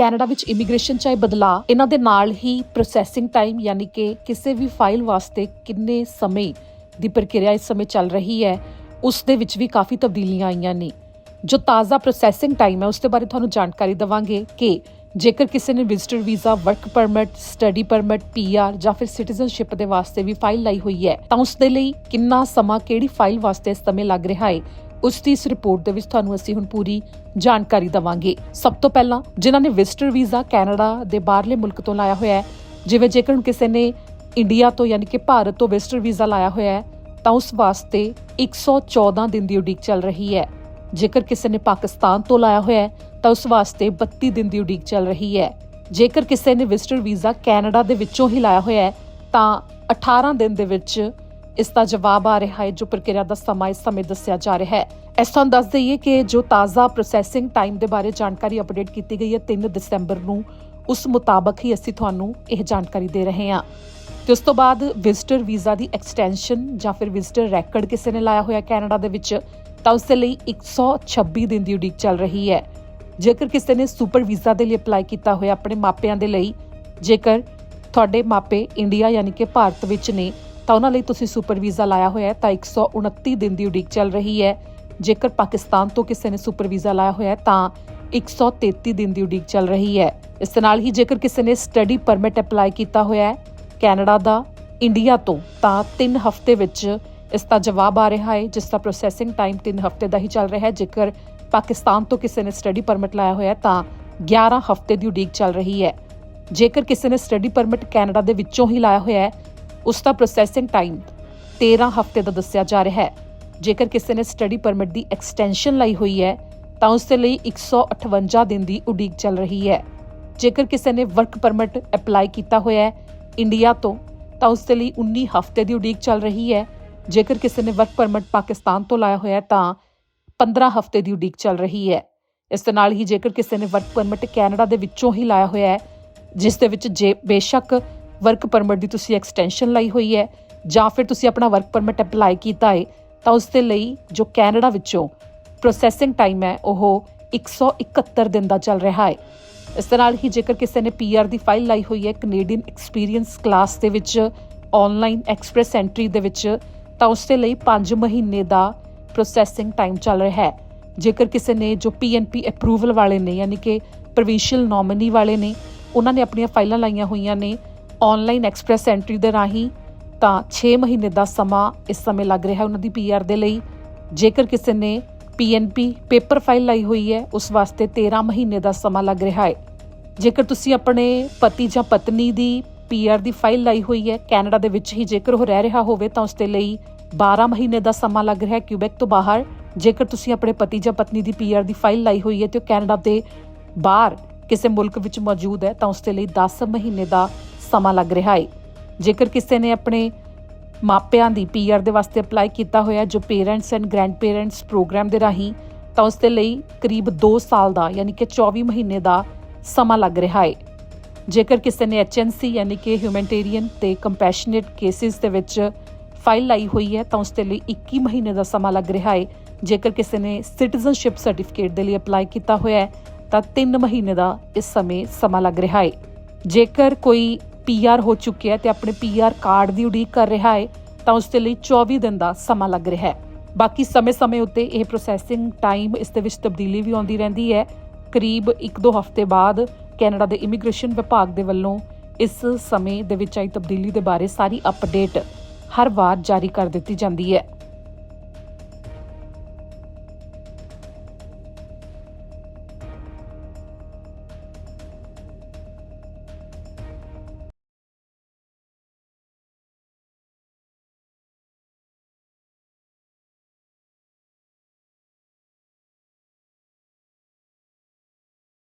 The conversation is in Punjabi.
ਕੈਨੇਡਾ ਵਿੱਚ ਇਮੀਗ੍ਰੇਸ਼ਨ ਚਾਹੇ ਬਦਲਾ ਇਹਨਾਂ ਦੇ ਨਾਲ ਹੀ ਪ੍ਰੋਸੈਸਿੰਗ ਟਾਈਮ ਯਾਨੀ ਕਿ ਕਿਸੇ ਵੀ ਫਾਈਲ ਵਾਸਤੇ ਕਿੰਨੇ ਸਮੇਂ ਦੀ ਪ੍ਰਕਿਰਿਆ ਇਸ ਸਮੇਂ ਚੱਲ ਰਹੀ ਹੈ, ਉਸ ਦੇ ਵਿੱਚ ਵੀ ਕਾਫੀ ਤਬਦੀਲੀਆਂ ਆਈਆਂ ਨੇ। ਜੋ ਤਾਜ਼ਾ ਪ੍ਰੋਸੈਸਿੰਗ ਟਾਈਮ ਹੈ, ਉਸ ਦੇ ਬਾਰੇ ਤੁਹਾਨੂੰ ਜਾਣਕਾਰੀ ਦਵਾਂਗੇ ਕਿ ਜੇਕਰ ਕਿਸੇ ਨੇ visitor visa work permit study permit PR ਜਾਂ ਫਿਰ ਸਿਟੀਜ਼ਨਸ਼ਿਪ ਦੇ ਵਾਸਤੇ ਵੀ ਫਾਈਲ ਲਾਈ ਹੋਈ ਹੈ, ਤਾਂ ਉਸ ਦੇ ਲਈ ਕਿੰਨਾ ਸਮਾਂ ਕਿਹੜੀ ਫਾਈਲ ਵਾਸਤੇ ਇਸ ਸਮੇਂ ਲੱਗ ਰਿਹਾ ਹੈ ਉਸ ਦੀ ਇਸ ਰਿਪੋਰਟ ਦੇ ਵਿੱਚ ਤੁਹਾਨੂੰ ਅਸੀਂ ਹੁਣ ਪੂਰੀ ਜਾਣਕਾਰੀ ਦਵਾਂਗੇ। ਸਭ ਤੋਂ ਪਹਿਲਾਂ ਜਿਨ੍ਹਾਂ ਨੇ ਵਿਜ਼ਟਰ ਵੀਜ਼ਾ ਕੈਨੇਡਾ ਦੇ ਬਾਹਰਲੇ ਮੁਲਕ ਤੋਂ ਲਾਇਆ ਹੋਇਆ ਹੈ, ਜਿਵੇਂ ਜੇਕਰ ਕਿਸੇ ਨੇ ਇੰਡੀਆ ਤੋਂ ਯਾਨੀ ਕਿ ਭਾਰਤ ਤੋਂ ਵਿਜ਼ਟਰ ਵੀਜ਼ਾ ਲਾਇਆ ਹੋਇਆ ਹੈ, ਤਾਂ ਉਸ ਵਾਸਤੇ 114 ਦਿਨ ਦੀ ਉਡੀਕ ਚੱਲ ਰਹੀ ਹੈ। ਜੇਕਰ ਕਿਸੇ ਨੇ ਪਾਕਿਸਤਾਨ ਤੋਂ ਲਾਇਆ ਹੋਇਆ ਹੈ, ਤਾਂ ਉਸ ਵਾਸਤੇ 32 ਦਿਨ ਦੀ ਉਡੀਕ ਚੱਲ ਰਹੀ ਹੈ। ਜੇਕਰ ਕਿਸੇ ਨੇ ਵਿਜ਼ਟਰ ਵੀਜ਼ਾ ਕੈਨੇਡਾ ਦੇ ਵਿੱਚੋਂ ਹੀ ਲਾਇਆ ਹੋਇਆ ਹੈ, ਤਾਂ 18 ਦਿਨ ਦੇ ਵਿੱਚ ਇਸ ਦਾ ਜਵਾਬ ਆ ਰਿਹਾ ਹੈ ਜੋ ਪ੍ਰਕਿਰਿਆ ਦਾ ਸਮਾਂ ਇਸ ਸਮੇਂ ਦੱਸਿਆ ਜਾ ਰਿਹਾ ਹੈ। ਇਸ ਤੁਹਾਨੂੰ ਦੱਸ ਦਈਏ ਕਿ ਜੋ ਤਾਜ਼ਾ ਪ੍ਰੋਸੈਸਿੰਗ ਟਾਈਮ ਦੇ ਬਾਰੇ ਜਾਣਕਾਰੀ ਅਪਡੇਟ ਕੀਤੀ ਗਈ ਹੈ 3 ਦਸੰਬਰ ਨੂੰ ਉਸ ਮੁਤਾਬਕ ਹੀ ਅਸੀਂ ਤੁਹਾਨੂੰ ਇਹ ਜਾਣਕਾਰੀ ਦੇ ਰਹੇ ਹਾਂ। ਤੇ ਉਸ ਤੋਂ ਬਾਅਦ ਵਿਜ਼ਟਰ ਵੀਜ਼ਾ ਦੀ ਐਕਸਟੈਂਸ਼ਨ ਜਾਂ ਫਿਰ ਵਿਜ਼ਟਰ ਰੈਕੋਰਡ ਕਿਸੇ ਨੇ ਲਾਇਆ ਹੋਇਆ ਕੈਨੇਡਾ ਦੇ ਵਿੱਚ, ਤਾਂ ਉਸ ਦੇ ਲਈ 126 ਦਿਨ ਦੀ ਉਡੀਕ ਚੱਲ ਰਹੀ ਹੈ। ਜੇਕਰ ਕਿਸੇ ਨੇ ਸੁਪਰ ਵੀਜ਼ਾ ਦੇ ਲਈ ਅਪਲਾਈ ਕੀਤਾ ਹੋਇਆ ਆਪਣੇ ਮਾਪਿਆਂ ਦੇ ਲਈ, ਜੇਕਰ ਤੁਹਾਡੇ ਮਾਪੇ ਇੰਡੀਆ ਯਾਨੀ ਕਿ ਭਾਰਤ ਵਿੱਚ ਨੇ ਤਾਂ ਉਹਨਾਂ ਲਈ ਤੁਸੀਂ ਸੁਪਰ ਵੀਜ਼ਾ ਲਾਇਆ ਹੋਇਆ ਹੈ, ਤਾਂ 129 ਦਿਨ ਦੀ ਉਡੀਕ ਚੱਲ ਰਹੀ ਹੈ। ਜੇਕਰ ਪਾਕਿਸਤਾਨ ਤੋਂ ਕਿਸੇ ਨੇ ਸੁਪਰ ਵੀਜ਼ਾ ਲਾਇਆ ਹੋਇਆ ਹੈ, ਤਾਂ 133 ਦਿਨ ਦੀ ਉਡੀਕ ਚੱਲ ਰਹੀ ਹੈ। ਇਸ ਦੇ ਨਾਲ ਹੀ ਜੇਕਰ ਕਿਸੇ ਨੇ ਸਟੱਡੀ ਪਰਮਿਟ ਅਪਲਾਈ ਕੀਤਾ ਹੋਇਆ ਹੈ, ਕੈਨੇਡਾ ਦਾ, ਇੰਡੀਆ ਤੋਂ, ਤਾਂ 3 ਹਫ਼ਤੇ ਵਿੱਚ ਇਸ ਦਾ ਜਵਾਬ ਆ ਰਿਹਾ ਹੈ, ਜਿਸ ਦਾ ਪ੍ਰੋਸੈਸਿੰਗ ਟਾਈਮ 3 ਹਫ਼ਤੇ ਦਾ ਹੀ ਚੱਲ ਰਿਹਾ ਹੈ। ਜੇਕਰ ਪਾਕਿਸਤਾਨ ਤੋਂ ਕਿਸੇ ਨੇ ਸਟੱਡੀ ਪਰਮਿਟ ਲਾਇਆ ਹੋਇਆ ਤਾਂ 11 ਹਫ਼ਤੇ ਦੀ ਉਡੀਕ ਚੱਲ ਰਹੀ ਹੈ। ਜੇਕਰ ਕਿਸੇ ਨੇ ਸਟੱਡੀ ਪਰਮਿਟ ਕੈਨੇਡਾ ਦੇ ਵਿੱਚੋਂ ਹੀ ਲਾਇਆ ਹੋਇਆ ਹੈ ਉਸ ਦਾ ਪ੍ਰੋਸੈਸਿੰਗ ਟਾਈਮ 13 ਹਫ਼ਤੇ ਦਾ ਦੱਸਿਆ ਜਾ ਰਿਹਾ ਹੈ। ਜੇਕਰ ਕਿਸੇ ਨੇ ਸਟੱਡੀ ਪਰਮਿਟ ਦੀ ਐਕਸਟੈਂਸ਼ਨ ਲਈ ਹੋਈ ਹੈ, ਤਾਂ ਉਸ ਦੇ ਲਈ 158 ਦਿਨ ਦੀ ਉਡੀਕ ਚੱਲ ਰਹੀ ਹੈ। ਜੇਕਰ ਕਿਸੇ ਨੇ ਵਰਕ ਪਰਮਿਟ ਅਪਲਾਈ ਕੀਤਾ ਹੋਇਆ ਹੈ ਇੰਡੀਆ ਤੋਂ, ਤਾਂ ਉਸ ਦੇ ਲਈ 19 ਹਫ਼ਤੇ ਦੀ ਉਡੀਕ ਚੱਲ ਰਹੀ ਹੈ। ਜੇਕਰ ਕਿਸੇ ਨੇ ਵਰਕ ਪਰਮਿਟ ਪਾਕਿਸਤਾਨ ਤੋਂ ਲਾਇਆ ਹੋਇਆ ਤਾਂ 15 ਹਫ਼ਤੇ ਦੀ ਉਡੀਕ ਚੱਲ ਰਹੀ ਹੈ। ਇਸ ਦੇ ਨਾਲ ਹੀ ਜੇਕਰ ਕਿਸੇ ਨੇ ਵਰਕ ਪਰਮਿਟ ਕੈਨੇਡਾ ਦੇ ਵਿੱਚੋਂ ਹੀ ਲਾਇਆ ਹੋਇਆ ਹੈ, ਜਿਸ ਦੇ ਵਿੱਚ ਜੇ ਬੇਸ਼ੱਕ ਵਰਕ ਪਰਮਿਟ ਦੀ ਤੁਸੀਂ ਐਕਸਟੈਂਸ਼ਨ ਲਈ ਹੋਈ ਹੈ, ਜਾਂ ਫਿਰ ਤੁਸੀਂ ਆਪਣਾ ਵਰਕ ਪਰਮਿਟ ਅਪਲਾਈ ਕੀਤਾ ਹੈ, ਤਾਂ ਉਸ ਦੇ ਲਈ ਜੋ ਕੈਨੇਡਾ ਵਿੱਚੋਂ ਪ੍ਰੋਸੈਸਿੰਗ ਟਾਈਮ ਹੈ, ਉਹ 171 ਦਿਨ ਦਾ ਚੱਲ ਰਿਹਾ ਹੈ। ਇਸ ਦੇ ਨਾਲ ਹੀ ਜੇਕਰ ਕਿਸੇ ਨੇ ਪੀਆਰ ਦੀ ਫਾਈਲ ਲਾਈ ਹੋਈ ਹੈ ਕੈਨੇਡੀਅਨ ਐਕਸਪੀਰੀਅੰਸ ਕਲਾਸ ਦੇ ਵਿੱਚ ਆਨਲਾਈਨ ਐਕਸਪ੍ਰੈਸ ਐਂਟਰੀ ਦੇ ਵਿੱਚ, ਤਾਂ ਉਸ ਦੇ ਲਈ 5 ਮਹੀਨੇ ਦਾ ਪ੍ਰੋਸੈਸਿੰਗ ਟਾਈਮ ਚੱਲ ਰਿਹਾ ਹੈ। ਜੇਕਰ ਕਿਸੇ ਨੇ ਜੋ ਪੀਐਨਪੀ ਅਪਰੂਵਲ ਵਾਲੇ ਨੇ, ਯਾਨੀ ਕਿ ਪ੍ਰੋਵਿੰਸ਼ੀਅਲ ਨੋਮਿਨੀ ਵਾਲੇ ਨੇ, ਉਹਨਾਂ ਨੇ ਆਪਣੀਆਂ ਫਾਈਲਾਂ ਲਾਈਆਂ ਹੋਈਆਂ ਨੇ ਆਨਲਾਈਨ ਐਕਸਪ੍ਰੈਸ ਐਂਟਰੀ ਦੇ ਰਾਹੀਂ ਤਾਂ 6 ਮਹੀਨੇ ਦਾ ਸਮਾਂ ਇਸ ਸਮੇਂ ਲੱਗ ਰਿਹਾ ਉਹਨਾਂ ਦੀ ਪੀਆਰ ਦੇ ਲਈ। ਜੇਕਰ ਕਿਸੇ ਨੇ ਪੀਐਨਪੀ ਪੇਪਰ ਫਾਈਲ ਲਾਈ ਹੋਈ ਹੈ, ਉਸ ਵਾਸਤੇ 13 ਮਹੀਨੇ ਦਾ ਸਮਾਂ ਲੱਗ ਰਿਹਾ ਹੈ। ਜੇਕਰ ਤੁਸੀਂ ਆਪਣੇ ਪਤੀ ਜਾਂ ਪਤਨੀ ਦੀ ਪੀਆਰ ਦੀ ਫਾਈਲ ਲਾਈ ਹੋਈ ਹੈ, ਕੈਨੇਡਾ ਦੇ ਵਿੱਚ ਹੀ ਜੇਕਰ ਉਹ ਰਹਿ ਰਿਹਾ ਹੋਵੇ ਤਾਂ ਉਸ ਦੇ ਲਈ 12 ਮਹੀਨੇ ਦਾ ਸਮਾਂ ਲੱਗ ਰਿਹਾ ਹੈ ਕਿਊਬੈਕ ਤੋਂ ਬਾਹਰ। ਜੇਕਰ ਤੁਸੀਂ ਆਪਣੇ ਪਤੀ ਜਾਂ ਪਤਨੀ ਦੀ ਪੀਆਰ ਦੀ ਫਾਈਲ ਲਾਈ ਹੋਈ ਹੈ ਤੇ ਉਹ ਕੈਨੇਡਾ ਦੇ ਬਾਹਰ ਕਿਸੇ ਮੁਲਕ ਵਿੱਚ ਮੌਜੂਦ ਹੈ, ਤਾਂ ਉਸ ਦੇ ਲਈ 10 ਮਹੀਨੇ ਦਾ ਸਮਾਂ ਲੱਗ ਰਿਹਾ ਹੈ ਜੇਕਰ ਕਿਸੇ ਨੇ ਆਪਣੇ ਮਾਪਿਆਂ ਦੀ ਪੀਆਰ ਦੇ ਵਾਸਤੇ ਅਪਲਾਈ ਕੀਤਾ ਹੋਇਆ, ਜੋ parents and grandparents programme ਦੇ ਰਾਹੀਂ, ਤਾਂ ਉਸ ਦੇ ਲਈ ਕਰੀਬ 2 ਸਾਲ ਦਾ, ਯਾਨੀ ਕਿ 24 ਮਹੀਨੇ ਦਾ ਸਮਾਂ ਲੱਗ ਰਿਹਾ ਹੈ ਜੇਕਰ ਕਿਸੇ ਨੇ ਐਚਐਨਸੀ, ਯਾਨੀ ਕਿ ਹਿਊਮੈਨਟੇਰੀਅਨ ਤੇ ਕੰਪੈਸ਼ਨੇਟ ਕੇਸਿਸ ਦੇ ਵਿੱਚ ਫਾਈਲ ਲਾਈ ਹੋਈ ਹੈ, ਤਾਂ ਉਸ ਦੇ ਲਈ 21 ਮਹੀਨੇ ਦਾ ਸਮਾਂ ਲੱਗ ਰਿਹਾ ਹੈ ਜੇਕਰ ਕਿਸੇ ਨੇ ਸਿਟੀਜ਼ਨਸ਼ਿਪ ਸਰਟੀਫਿਕੇਟ ਦੇ ਲਈ ਅਪਲਾਈ ਕੀਤਾ ਹੋਇਆ ਹੈ, ਤਾਂ 3 ਮਹੀਨੇ ਦਾ ਇਸ ਸਮੇਂ ਸਮਾਂ ਲੱਗ ਰਿਹਾ ਹੈ ਜੇਕਰ ਕੋਈ ਪੀਆਰ ਹੋ ਚੁੱਕਿਆ ਹੈ ਤੇ ਆਪਣੇ ਪੀਆਰ ਕਾਰਡ ਦੀ ਉਡੀਕ ਕਰ ਰਿਹਾ ਹੈ, ਤਾਂ ਉਸ ਦੇ ਲਈ 24 ਦਿਨ ਦਾ ਸਮਾਂ ਲੱਗ ਰਿਹਾ ਹੈ। ਬਾਕੀ ਸਮੇਂ-ਸਮੇਂ ਉੱਤੇ ਇਹ ਪ੍ਰੋਸੈਸਿੰਗ ਟਾਈਮ ਇਸ ਦੇ ਵਿੱਚ ਤਬਦੀਲੀ ਵੀ ਆਉਂਦੀ ਰਹਿੰਦੀ ਹੈ। ਕਰੀਬ 1-2 ਹਫ਼ਤੇ ਬਾਅਦ ਕੈਨੇਡਾ ਦੇ ਇਮੀਗ੍ਰੇਸ਼ਨ ਵਿਭਾਗ ਦੇ ਵੱਲੋਂ ਇਸ ਸਮੇਂ ਦੇ ਵਿੱਚ ਆਈ ਤਬਦੀਲੀ ਦੇ ਬਾਰੇ ਸਾਰੀ ਅਪਡੇਟ ਹਰ ਵਾਰ ਜਾਰੀ ਕਰ ਦਿੱਤੀ ਜਾਂਦੀ ਹੈ।